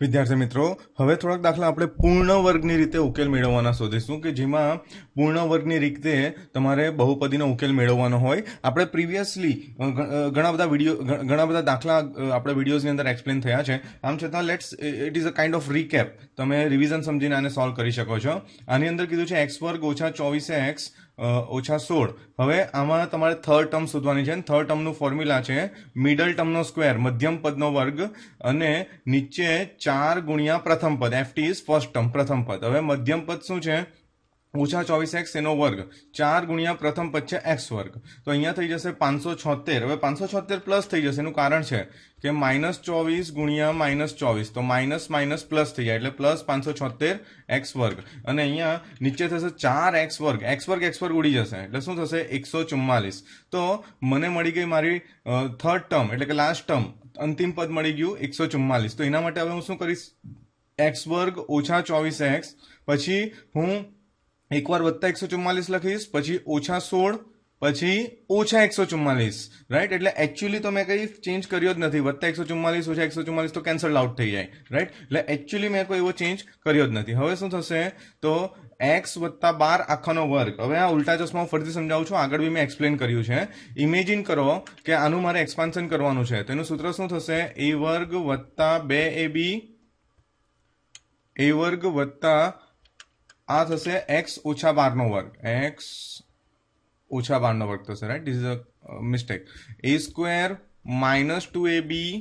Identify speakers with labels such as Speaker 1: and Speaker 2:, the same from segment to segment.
Speaker 1: વિદ્યાર્થી મિત્રો, હવે થોડાક દાખલા આપણે પૂર્ણ વર્ગની રીતે ઉકેલ મેળવવાના શોધીશું કે જેમાં પૂર્ણ વર્ગની રીતે તમારે બહુપદીનો ઉકેલ મેળવવાનો હોય. આપણે પ્રીવિયસલી ઘણા બધા વીડિયો ઘણા બધા દાખલા આપણે વિડીયોઝની અંદર એક્સપ્લેન થયા છે. આમ છતાં let's it is a kind of recap તમે રિવિઝન સમજીને આને સોલ્વ કરી શકો છો. આની અંદર કીધું છે એક્સ વર્ગ ઓછા ચોવીસે એક્સ ઓછા સોળ. હવે આમાં તમારે થર્ડ ટર્મ શોધવાની છે થર્ડ ટર્મનું ફોર્મ્યુલા છે મિડલ ટર્મનો સ્ક્વેર મધ્યમ પદનો વર્ગ અને નીચે ચાર ગુણ્યા પ્રથમ પદ. F T is first term પ્રથમ પદ. હવે મધ્યમ પદ શું છે? ઓછા ચોવીસ એક્સ એનો વર્ગ ચાર ગુણ્યા પ્રથમ છે એક્સ વર્ગ તો અહીંયા થઈ જશે પાંચસો છોતેર હવે પાંચસો છોતેર પ્લસ થઈ જશે એનું કારણ છે કે માઇનસ ચોવીસ ગુણ્યા માઇનસ ચોવીસ તો માઇનસ માઇનસ પ્લસ થઈ જાય એટલે પ્લસ પાંચસો છોતેર એક્સ વર્ગ અને અહીંયા નીચે થશે ચાર એક્સ વર્ગ એક્સ વર્ગ એક્સ વર્ગ ઉડી જશે એટલે શું થશે એકસો ચુમ્માલીસ તો મને મળી ગઈ મારી થર્ડ ટર્મ એટલે કે લાસ્ટ ટર્મ અંતિમ પદ મળી ગયું એકસો ચુમ્માલીસ તો એના માટે હવે હું શું કરીશ એક્સ વર્ગ ઓછા ચોવીસ એક્સ પછી હું એકવાર વત્તા એકસો ચુમ્માલીસ લખીશ, પછી ઓછા સોળ, પછી ઓછા એકસો ચુમ્માલીસ રાઈટ એટલે એકચ્યુઅલી તો મેં કંઈ ચેન્જ કર્યો જ નથી. વત્તા એકસો ચુમ્માલીસ, ઓછા એકસો ચુમ્માલીસ તો કેન્સલ આઉટ થઈ જાય રાઈટ એટલે એકચ્યુઅલી મેં કોઈ એવો ચેન્જ કર્યો જ નથી. હવે શું થશે? તો એક્સ વત્તા બાર આખાનો વર્ગ. હવે આ ઉલટા ચશ્મા ફરીથી સમજાવું છું. આગળ બી મેં એક્સપ્લેન કર્યું છે. ઇમેજિન કરો કે આનું મારે એક્સપાન્શન કરવાનું છે. તેનું સૂત્ર શું થશે? એ વર્ગ વત્તા બે એ બી એ વર્ગ વત્તા આ થશે એક્સ ઓછા બારનો વર્ગ. એક્સ ઓછા બારનો વર્ગ થશે right is a mistake a square minus two a b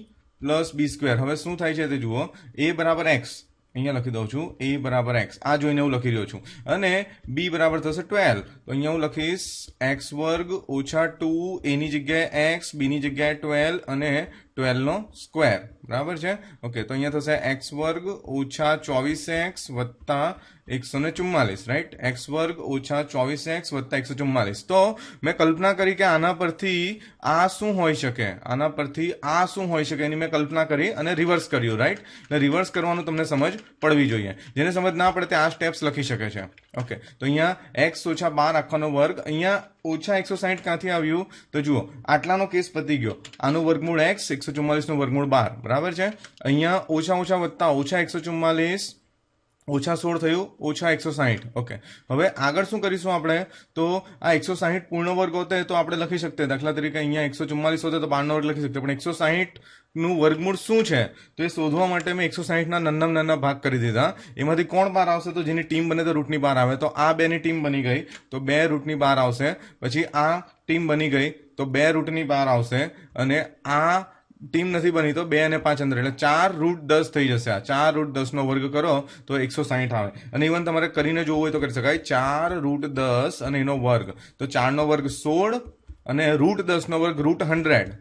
Speaker 1: plus b square હવે શું થાય છે તે જુઓ. એ બરાબર એક્સ અહીંયા લખી દઉં છું. એ બરાબર એક્સ આ જોઈને હું લખી રહ્યો છું. અને બી બરાબર થશે ટ્વેલ્વ તો અહીંયા હું લખીશ એક્સ વર્ગ ઓછા ટુ એની જગ્યાએ એક્સ બીની જગ્યાએ ટ્વેલ્વ અને ટ્વેલ્વનો સ્ક્વેર બરાબર છે? ઓકે તો અહીંયા થશે એક્સ વર્ગ ઓછા ચોવીસ એક્સ વત્તા એકસો ને ચુમ્માલીસ રાઈટ એક્સ વર્ગ ઓછા ચોવીસ એક્સ વત્તા એકસો ચુમ્માલીસ. તો મેં કલ્પના કરી કે આના પરથી આ શું હોઈ શકે? આના પરથી આ શું હોઈ શકે? એની મેં કલ્પના કરી અને રિવર્સ કર્યું રાઈટ એટલે રિવર્સ કરવાનું તમને સમજ પડવી જોઈએ. જેને સમજ ના પડે તે આ સ્ટેપ્સ લખી શકે છે. ઓકે તો અહીંયા એક્સ ઓછા બાર આખાનો વર્ગ, અહીંયા ઓછા એકસો સાહીઠ ક્યાંથી આવ્યું? તો જુઓ, આટલાનો કેસ પતી ગયો. આનું વર્ગમૂળ એક્સ એકસો ચુમ્માલીસનું વર્ગમૂળ બાર. બરાબર છે? અહીંયા ઓછા ઓછા વત્તા ઓછા એકસો ચુમ્માલીસ ઓછા સોળ થયું, ઓછા એકસો સાહીઠ. ઓકે. હવે આગળ શું કરીશું આપણે? તો આ એકસો સાહીઠ પૂર્ણ વર્ગ હોતે તો આપણે લખી શકીએ. દાખલા તરીકે અહીંયા એકસો ચુમ્માલીસ હોતે તો બારનો વર્ગ લખી શકીએ. પણ એકસો સાહીઠનું વર્ગમૂળ શું છે? તો એ શોધવા માટે મેં એકસો સાહીઠના નાના નાના ભાગ કરી દીધા. એમાંથી કોણ બાર આવશે? તો જેની ટીમ બને તો રૂટની બાર આવે. તો આ બેની ટીમ બની ગઈ. તો બે રૂટની બાર આવશે. પછી આ ટીમ બની ગઈ. તો બે રૂટની બાર આવશે. અને આ ટીમ નથી બની તો બે અને પાંચ અંદર. એટલે ચાર રૂટ દસ થઈ જશે આ. ચાર રૂટ દસનો વર્ગ કરો તો એકસો સાહીઠ આવે. અને ઇવન તમારે કરીને જોવું હોય તો કરી શકાય. ચાર રૂટ દસ અને એનો વર્ગ. તો ચારનો વર્ગ સોળ અને રૂટ દસનો વર્ગ રૂટ હંડ્રેડ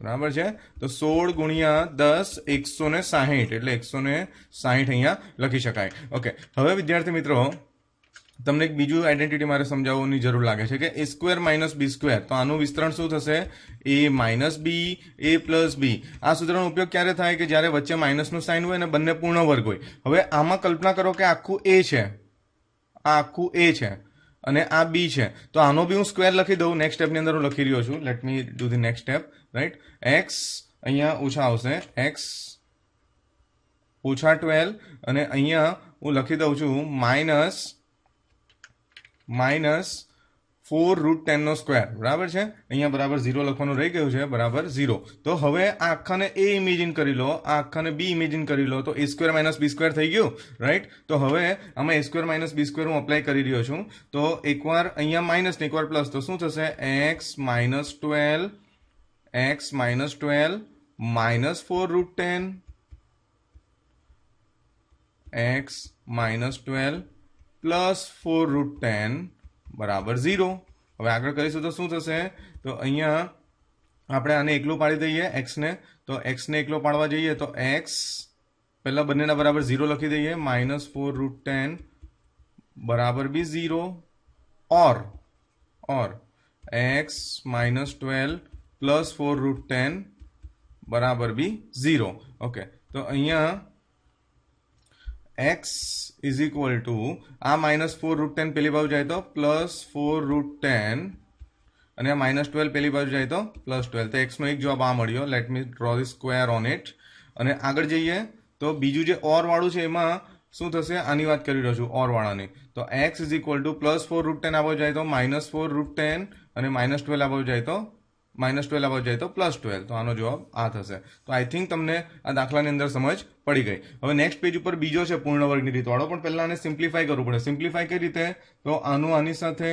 Speaker 1: બરાબર છે? તો સોળ ગુણ્યા દસ એકસો ને સાહીઠ. એટલે એકસો ને સાહીઠ અહીંયા લખી શકાય. ઓકે હવે વિદ્યાર્થી મિત્રો તમને એક બીજું આઈડેન્ટિટી મારે સમજાવવાની જરૂર લાગે છે કે a square minus b square તો આનું વિસ્તરણ શું થશે? એ માઇનસ બી એ પ્લસ બી આ સૂત્રનો ઉપયોગ ક્યારે થાય કે જ્યારે વચ્ચે માઇનસનું સાઇન હોય અને બંને પૂર્ણ વર્ગ હોય? હવે આમાં કલ્પના કરો કે આખું એ છે. આ આખું એ છે અને આ બી છે. તો આનો બી હું સ્ક્વેર લખી દઉં. નેક્સ્ટ સ્ટેપની અંદર હું લખી રહ્યો છું. Let me do the next step right x અહીંયા ઓછા આવશે. એક્સ ઓછા ટ્વેલ્વ અને અહીંયા હું લખી દઉં છું માઇનસ માઇનસ ફોર રૂટ ટેનનો સ્ક્વેર. બરાબર છે? અહીંયા બરાબર ઝીરો લખવાનું રહી ગયું છે, બરાબર ઝીરો. તો હવે આ આખાને એ ઇમેજિન કરી લો, આ આખાને બી ઇમેજિન કરી લો, તો a square minus b square થઈ ગયું રાઈટ તો હવે આમાં a square minus b square હું અપ્લાય કરી રહ્યો છું. તો એકવાર અહીંયા માઇનસ ને એકવાર પ્લસ તો શું થશે? X minus twelve x minus twelve minus four root ten x minus twelve plus four root ten બરાબર ઝીરો હવે આગળ કરીશું તો શું થશે તો અહીંયા આપણે આને એકલું પાડી દઈએ એક્સને તો એક્સને એકલો પાડવા જઈએ તો એક્સ પહેલાં બંનેના બરાબર ઝીરો લખી દઈએ માઇનસ ફોર રૂટ ટેન બરાબર બી zero or or x minus twelve plus four root ten બરાબર બી ઝીરો ઓકે તો અહીંયા એક્સ ઇઝ ઇક્વલ ટુ આ માઇનસ ફોર રૂટ ટેન પેલી બાજુ જાય તો પ્લસ ફોર રૂટ ટેન અને આ માઇનસ ટ્વેલ્વ પેલી બાજુ જાય તો પ્લસ ટ્વેલ્વ તો એક્સનો એક જવાબ આ મળ્યો. Let me draw the square on it અને આગળ જઈએ તો બીજું જે ઓર વાળું છે એમાં શું થશે? આની વાત કરી રહ્યો છું ઓર વાળાની. તો x is equal to plus four root ten આવવા જાય તો માઇનસ ફોર રૂટ ટેન અને માઇનસ ટ્વેલ્વ આવવો જાય તો માઇનસ ટ્વેલ્વ આવવા જાય તો પ્લસ ટ્વેલ્વ. તો આનો જવાબ આ થશે. તો આઈ થિંક તમને આ દાખલાની અંદર સમજ પડી ગઈ. હવે નેક્સ્ટ પેજ ઉપર બીજો છે પૂર્ણ વર્ગની રીત. વાળો પણ પહેલાં આને સિમ્પ્લિફાય કરવું પડે. સિમ્પ્લિફાય કઈ રીતે? તો આનું આની સાથે,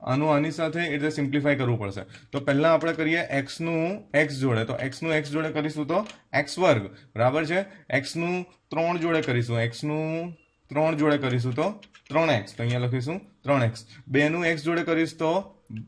Speaker 1: આનું આની સાથે એ રીતે સિમ્પ્લિફાય કરવું પડશે. તો પહેલાં આપણે કરીએ એક્સનું એક્સ જોડે. તો એક્સનું એક્સ જોડે કરીશું તો એક્સ વર્ગ. બરાબર છે? એક્સનું ત્રણ જોડે કરીશું. એક્સનું ત્રણ જોડે કરીશું તો ત્રણ એક્સ તો અહીંયા લખીશું ત્રણ એક્સ બેનું એક્સ જોડે કરીશ તો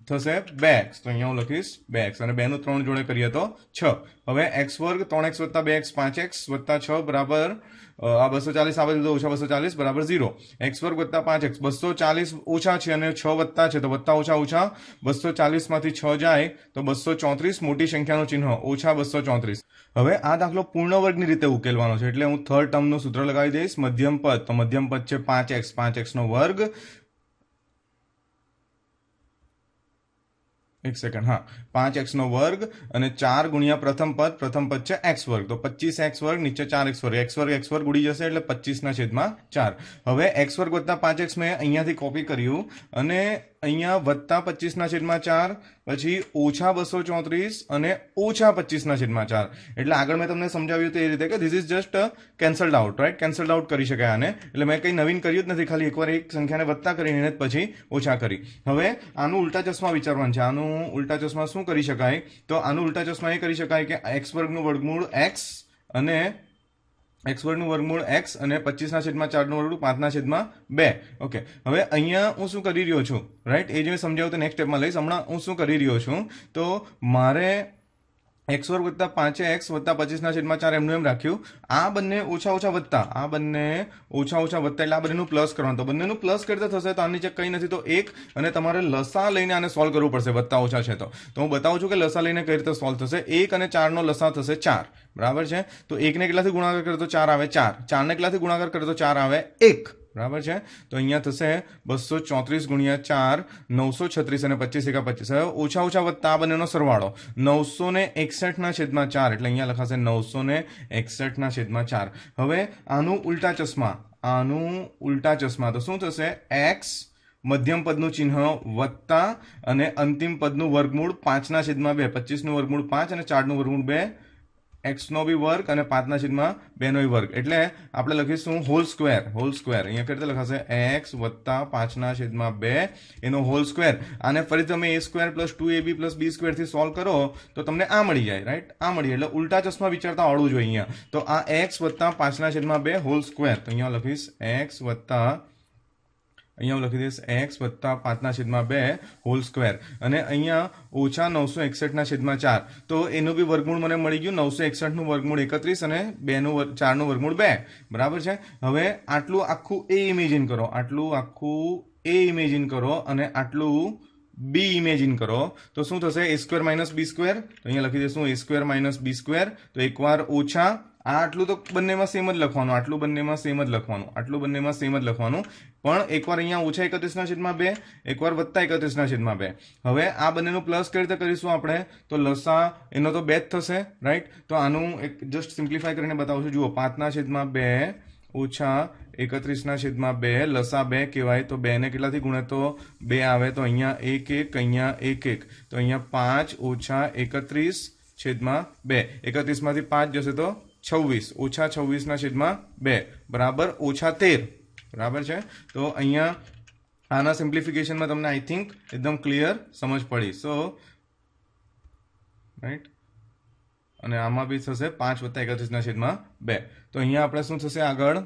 Speaker 1: થશે બે એક્સ તો અહીંયા હું લખીશ બે એક્સ અને બેનું ત્રણ જોડે કરીએ તો છ. હવે એક્સ વર્ગ ત્રણ એક્સ વત્તા બે એક્સ પાંચ એક્સ વત્તા છ બરાબર આ બસો ચાલીસ આવે તો ઓછા બસો ચાલીસ બરાબર ઝીરો. એક્સ વર્ગ વત્તા પાંચ એક્સ બસો ચાલીસ ઓછા છે અને છ વત્તા છે તો વત્તા ઓછા ઓછા બસો ચાલીસમાંથી છ જાય તો બસો ચોત્રીસ. મોટી સંખ્યાનું ચિહ્ન ઓછા બસો ચોત્રીસ. હવે આ દાખલો પૂર્ણ વર્ગની રીતે ઉકેલવાનો છે. એટલે હું થર્ડ ટર્મનું સૂત્ર લગાવી દઈશ. મધ્યમ પદ. તો મધ્યમ પદ છે પાંચ એક્સ પાંચ એક્સનો વર્ગ. એક સેકન્ડ હા. પાંચ એક્સનો વર્ગ અને ચાર ગુણ્યા પ્રથમ પદ પ્રથમ પદ છે એક્સ વર્ગ. તો પચીસ એક્સ વર્ગ, નીચે ચાર એક્સ વર્ગ. એક્સ વર્ગ એક્સ વર્ગ ઉડી જશે એટલે પચીસના છેદમાં ચાર. હવે એક્સ વર્ગ વધતા પાંચ એક્સ મેં અહીંયાથી કોપી કર્યું અને અહીંયા વત્તા પચીસના છેદમાં ચાર, પછી ઓછા બસો ચોત્રીસ અને ઓછા પચીસના છેદમાં ચાર. એટલે આગળ મેં તમને સમજાવ્યું તો એ રીતે કે this is just cancelled out right cancelled out કરી શકાય આને. એટલે મેં કંઈ નવીન કર્યું જ નથી, ખાલી એકવાર એક સંખ્યાને વત્તા કરીને પછી ઓછા કરી. હવે આનું ઉલટા ચશ્મા વિચારવાનું છે. આનું ઉલટા ચશ્મા શું કરી શકાય? તો આનું ઉલટા ચશ્મા એ કરી શકાય કે એક્સ વર્ગનું વર્ગમૂળ એક્સ અને એક્સ વર્ગનું વર્ગમૂળ એક્સ અને પચીસના છેદમાં ચારનું વર્ગમૂળ પાંચના છેદમાં બે. ઓકે. હવે અહીંયા હું શું કરી રહ્યો છું? રાઈટ? એ જે સમજાવું તો નેક્સ્ટ સ્ટેપમાં લઈશ. હમણાં હું શું કરી રહ્યો છું? તો મારે એક્સ વર્ગ વત્તા પાંચે એક્સ વત્તા પચીસના છેદમાં ચાર એમનું એમ રાખ્યું. આ બંને ઓછા ઓછા વત્તા. આ બંને ઓછા ઓછા વત્તા એટલે આ બંનેનું પ્લસ કરવાનું. તો બંનેનું પ્લસ કરતા થશે તો આની નીચે કંઈ નથી તો એક અને તમારે લસા લઈને આને સોલ્વ કરવું પડશે. વત્તા ઓછા છે તો. તો હું બતાવું છું કે લસા લઈને કઈ રીતે સોલ્વ થશે. એક અને ચારનો લસા થશે ચાર. બરાબર છે? તો એકને કેટલાથી ગુણાકાર કરે તો ચાર આવે ચાર. ચારને કેટલાથી ગુણાકાર કરે તો ચાર આવે એક. બરાબર છે? તો અહીંયા થશે બસો ચોત્રીસ ગુણ્યા ચાર, નવસો છત્રીસ અને પચીસ એકા પચીસ. હવે ઓછા ઓછા વત્તા આ બંનેનો સરવાળો. નવસો ને એકસઠના છેદમાં ચાર, એટલે અહીંયા લખાશે નવસો ને એકસઠના છેદમાં ચાર. હવે આનું ઉલટા ચશ્મા, આનું ઉલટા ચશ્મા. તો શું થશે? એક્સ મધ્યમ પદનું ચિહ્ન વત્તા અને અંતિમ પદનું વર્ગમૂળ પાંચના છેદમાં બે. પચીસનું વર્ગમૂળ પાંચ અને ચારનું વર્ગમૂળ બે. એક્સનો બી વર્ગ અને પાંચના છેદમાં બેનો વર્ગ. એટલે આપણે લખીશું હોલ સ્ક્વેર હોલ સ્ક્વેર અહીંયા કઈ રીતે લખાશે? એક્સ વત્તા પાંચના છેદમાં બે એનો હોલ સ્ક્વેર આને ફરી તમે a square plus two a b plus b સ્ક્વેરથી solve કરો, તો તમને આ મળી જાય રાઈટ આ મળી એટલે ઉલટા ચશ્મા વિચારતા આવડવું જોઈએ અહીંયા. તો આ એક્સ વત્તા પાંચના છેદમાં બે હોલ સ્ક્વેર તો અહીંયા લખીશ એક્સ વત્તા અહીંયા હું લખી દઈશ, એક્સ વત્તા પાંચના છેદમાં બે હોલ સ્ક્વેર. અને અહીંયા ઓછા નવસો એકસઠના છેદમાં ચાર. તો એનું બી વર્ગમૂળ મને મળી ગયું, નવસો એકસઠનું વર્ગમૂળ એકત્રીસ અને બેનું ચારનું વર્ગમૂળ બે. બરાબર છે? હવે આટલું આખું એ ઇમેજિન કરો, આટલું આખું એ ઇમેજિન કરો અને આટલું બી ઇમેજિન કરો. તો શું થશે? A square minus b square. તો અહીંયા લખી દઈશું a square minus b square. તો એકવાર ઓછા આટલું તો બંનેમાં સેમ જ લખવાનું, આટલું બંનેમાં સેમ જ લખવાનું, આટલું બંનેમાં સેમ જ લખવાનું. પણ એકવાર અહીંયા ઓછા એકત્રીસના છેદમાં બે, એકવાર વત્તા એકત્રીસના છેદમાં બે. હવે આ બંનેનું પ્લસ કઈ રીતે કરીશું આપણે? તો લસા, એનો તો બે જ થશે રાઈટ તો આનું એક જસ્ટ સિમ્પ્લિફાય કરીને બતાવું છું. જુઓ, પાંચના છેદમાં બે, ઓછા એકત્રીસના છેદમાં બે, લસા બે કહેવાય, તો બેને કેટલાથી ગુણે તો? બે આવે તો અહીંયા એક એક, અહીંયા એક એક. તો અહીંયા પાંચ ઓછા એકત્રીસ છેદમાં બે. એકત્રીસમાંથી પાંચ જશે તો છવ્વીસ. ઓછા છવ્વીસના છેદમાં બે. બરાબર? ઓછા તેર. બરાબર છે? તો અહીંયા આના સિમ્પ્લિફિકેશનમાં તમને આઈ થિંક એકદમ ક્લિયર સમજ પડી. સો રાઈટ અને આમાં બી થશે પાંચ વત્તા એકત્રીસના છેદમાં બે. તો અહીંયા આપણે શું થશે આગળ?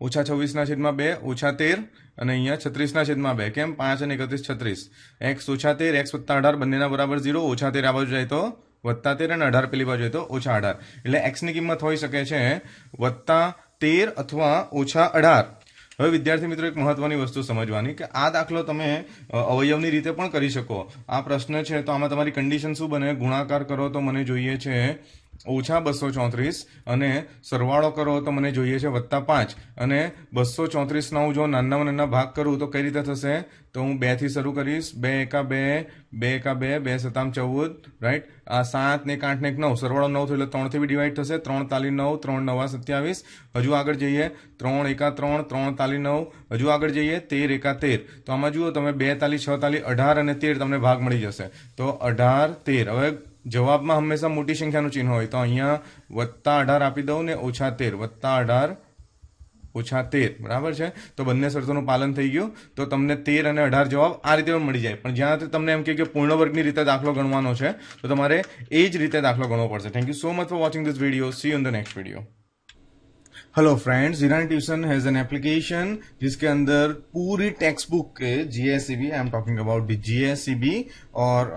Speaker 1: ઓછા છવ્વીસના છેદમાં બે, ઓછા તેર અને અહીંયા છત્રીસના છેદમાં બે. કેમ? પાંચ અને એકત્રીસ છત્રીસ. એક્સ ઓછા તેર, એક્સ વત્તા અઢાર બંનેના બરાબર ઝીરો. ઓછા તેર આ બાજુ જાય તો વત્તા તેર અને અઢાર પેલી બાજુ તો ઓછા અઢાર. એટલે એક્સની કિંમત હોઈ શકે છે વત્તા તેર અથવા ઓછા અઢાર. હવે વિદ્યાર્થી મિત્રો એક મહત્વની વસ્તુ સમજવાની કે આ દાખલો તમે અવયવની રીતે પણ કરી શકો. આ પ્રશ્ન છે તો આમાં તમારી કન્ડિશન શું બને? ગુણાકાર કરો તો મને જોઈએ છે ઓછા બસો ચોત્રીસ અને સરવાળો કરો તો મને જોઈએ છે વત્તા પાંચ. અને બસો ચોત્રીસના હું જો નાના નાના ભાગ કરું તો કઈ રીતે થશે? તો હું બેથી શરૂ કરીશ. બે એકા બે બે એકા બે બે સત્તામ ચૌદ રાઈટ આ સાત ને આઠ ને એક નવ. સરવાળો નવ થયો એટલે ત્રણથી બી ડિવાઈડ થશે. ત્રણ તાલી નવ, ત્રણ નવા સત્યાવીસ. હજુ આગળ જઈએ. ત્રણ એકા ત્રણ ત્રણ તાલી નવ. હજુ આગળ જઈએ. તેર એકા તેર. તો આમાં જુઓ તમે બે તાલી, છ તાલી, અઢાર અને તેર તમને ભાગ મળી જશે. તો અઢાર, તેર. હવે જવાબમાં હંમેશા મોટી સંખ્યાનું ચિહ્ન હોય. તો અહીંયા વત્તા અઢાર આપી દઉં ને ઓછા તેર. વત્તા અઢાર, ઓછા તેર. બરાબર છે? તો બંને શરતોનું પાલન થઈ ગયું. તો તમને તેર અને અઢાર જવાબ આ રીતે પણ મળી જાય. પણ જ્યાં તમને એમ કે પૂર્ણ વર્ગની રીતે દાખલો ગણવાનો છે, તો તમારે એ જ રીતે દાખલો ગણવો પડશે. Thank you so much for watching this video see in the next video hello friends ईरान ट्यूशन हैज एन एप्लीकेशन जिसके अंदर पूरी टेक्स्ट बुक के GSCB I am talking about the GSCB और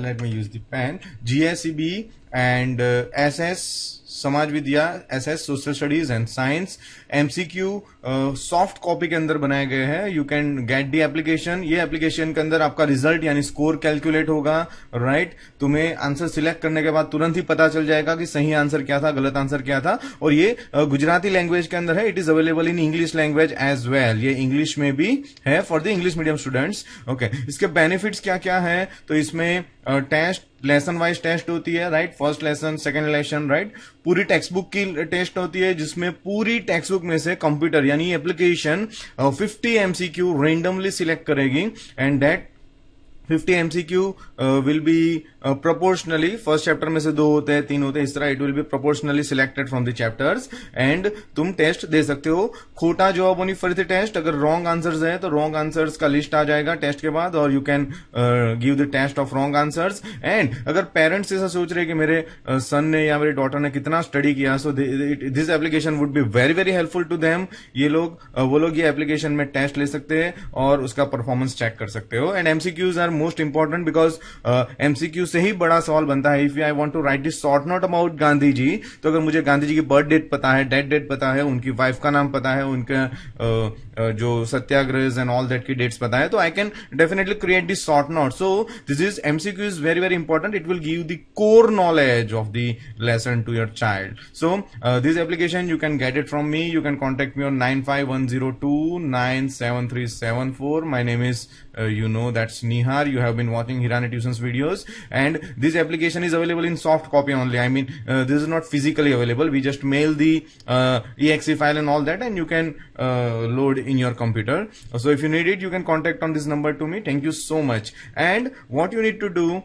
Speaker 1: let me use the pen GSCB and SS समाज विद्या S S social studies and science MCQ soft copy के अंदर बनाए गए हैं। You can get the application ये application के अंदर आपका रिज़ल्ट यानी स्कोर कैलकुलेट होगा राइट right? तुम्हें आंसर सिलेक्ट करने के बाद तुरंत ही पता चल जाएगा कि सही आंसर क्या था, गलत आंसर क्या था। और ये गुजराती लैंग्वेज के अंदर है। It is available in English language as well ये इंग्लिश में भी है for the English medium students okay इसके बेनिफिट्स क्या क्या है? तो इसमें टेस्ट लेसन वाइज टेस्ट होती है right first lesson second lesson right पूरी टेक्स्ट बुक की टेस्ट होती है, जिसमें पूरी टेक्स्ट बुक में से कंप्यूटर यानी एप्लीकेशन 50 एमसीक्यू रेंडमली सिलेक्ट करेगी and that fifty M C Q will be proportionally first chapter में से दो होते हैं तीन होते हैं इस तरह it will be proportionally selected from the chapters and तुम टेस्ट दे सकते हो। खोटा जवाब होनी फर्थ टेस्ट अगर रॉन्ग आंसर्स है तो रॉन्ग आंसर्स का लिस्ट आ जाएगा टेस्ट के बाद और you can give the test of wrong answers and अगर पेरेंट्स ऐसा सोच रहे कि मेरे सन uh, ने या मेरे डॉटर ने कितना स्टडी किया so this application would be very very helpful to them ये लोग uh, वो लोग ये एप्लीकेशन में टेस्ट ले सकते हैं और उसका परफॉर्मेंस चेक कर सकते हो. And MCQs are most important because MCQ से ही बड़ा सवाल बनता है। If I want to write this short note about Gandhi ji तो अगर मुझे गांधी जी की बर्थ डेट पता है डेथ डेट पता है, उनकी वाइफ का नाम पता है, उनके जो सत्याग्रह एंड ऑल दैट की डेट्स बताए तो I can definitely create this short note so this is MCQ is very very important it will give the core knowledge of the lesson to your child so this application you can get it from me you can contact me on nine five one zero two nine seven three seven four my name is you know that's Nihar you have been watching Hirani tuition videos and this application is available in soft copy only I mean this is not physically available we just mail the exe file and all that and you can load in your computer. So if you need it, you can contact on this number to me. Thank you so much. And what you need to do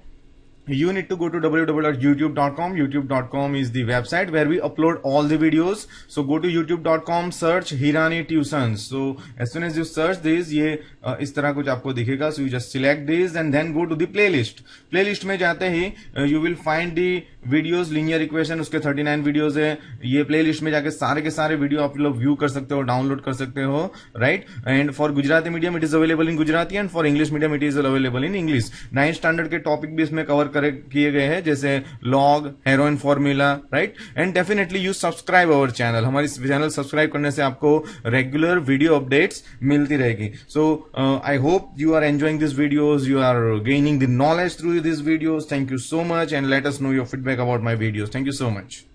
Speaker 1: you need to go to www.youtube.com youtube.com is the website where we upload all the videos so go to youtube.com search hirani tuitions so as soon as you search this ye uh, is tarah kuch aapko dikhega so you just select this and then go to the playlist playlist mein jate hi uh, you will find the videos linear equation उसके 39 videos है। ये playlist में जाके सारे के सारे video आप लोग व्यू कर सकते हो डाउनलोड कर सकते हो right and for Gujarati medium it is available in Gujarati and for English medium it is available in English ninth standard के टॉपिक भी इसमें कवर करे, किए गए हैं, जैसे log heroin formula right and definitely you subscribe our channel हमारे channel subscribe करने से आपको रेगुलर वीडियो अपडेट्स मिलती रहेगी। So I hope you are enjoying this videos you are gaining the knowledge through this videos thank you so much and let us know your feedback about my videos. Thank you so much.